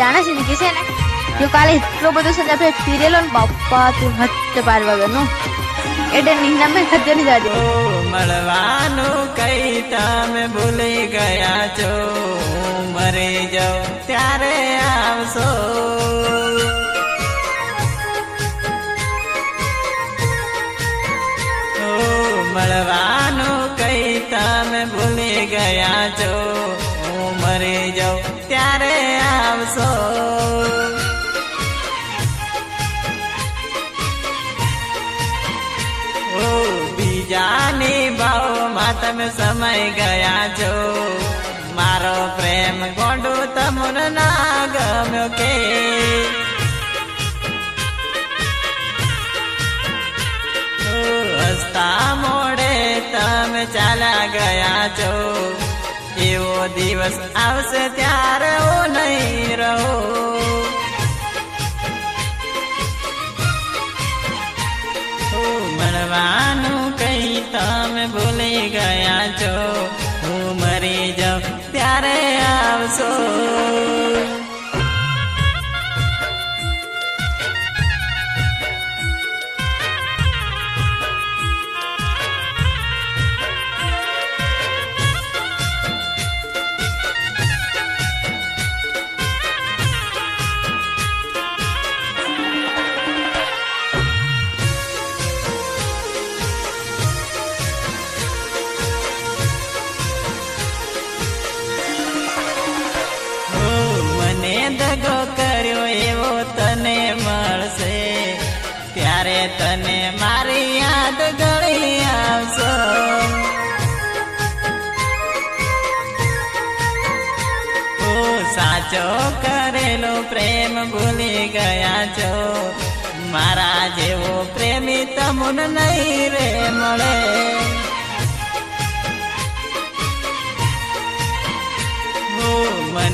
જાણે છે ને કે છે ને? જો કાલે એટલો બધો સજા ફે ફીરેલો ને બાપા, તું હત્તે પાર વગરનો. એટલે નિહના મેં ખદ્યની જાજો. મળવાનું કઈ તમે ભૂલી ગયા છો? મરી જાઓ ત્યારે આવશો. મળવાનું કઈ તમે ભૂલી ગયા છો? હું મરી જાઉં ત્યારે ભાવમાં સમય ગયા છો મારો પ્રેમ ગોંડો તમને ના ગમ્યો કે. હસતા મોડે તમે ચાલ્યા ગયા છો એવો દિવસ આવશે ત્યારે હું નહીં રહો. હું મને કર્યો એવો તને મળશે. ત્યારે તને મારી યાદ ગળી આવશો. સાચો કરેલો પ્રેમ ભૂલી ગયા છો. મારા જેવો પ્રેમી તમને નહીં રે મળે.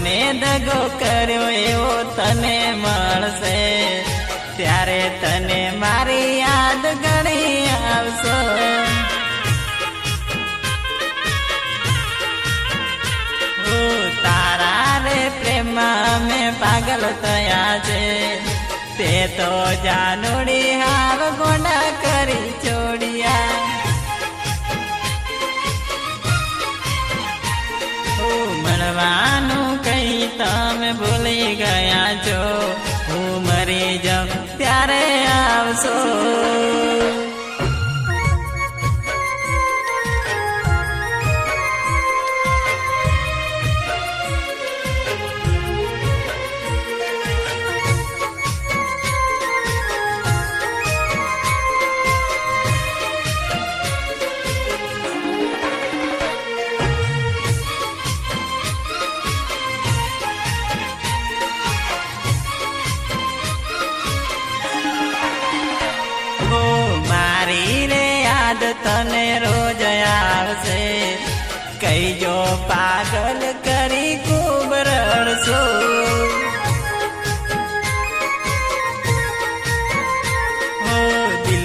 મને દગો કર્યો એવો તને મળશે ત્યારે તને મારી યાદ ગણી આવશો. તારા રે પ્રેમમાં અમે પાગલ થયા છે. તે તો જાનુડી હાર ગોંડા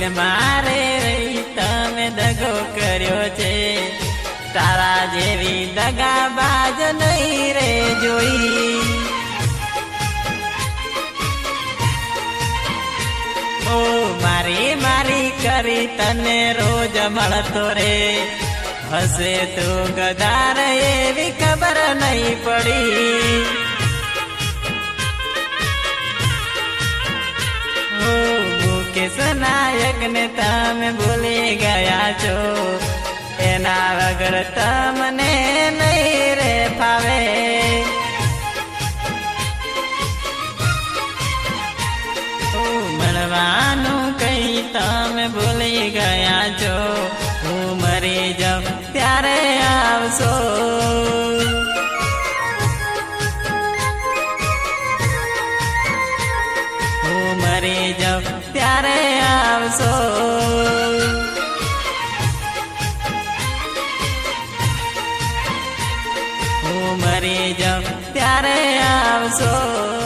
દિલ મારે રહી તમે દગો કર્યો છે. તારા જેવી દગાબાજ નહીં રે જોઈ. ઓ, મારી મારી કરી તને રોજ મળતો રે. હશે તું ગદાર, એવી ખબર નહીં પડી. મુકેશ નાયક ને તમે ભૂલી ગયા છો. એના વગર તમને મરી જાઉં ત્યારે આવશો.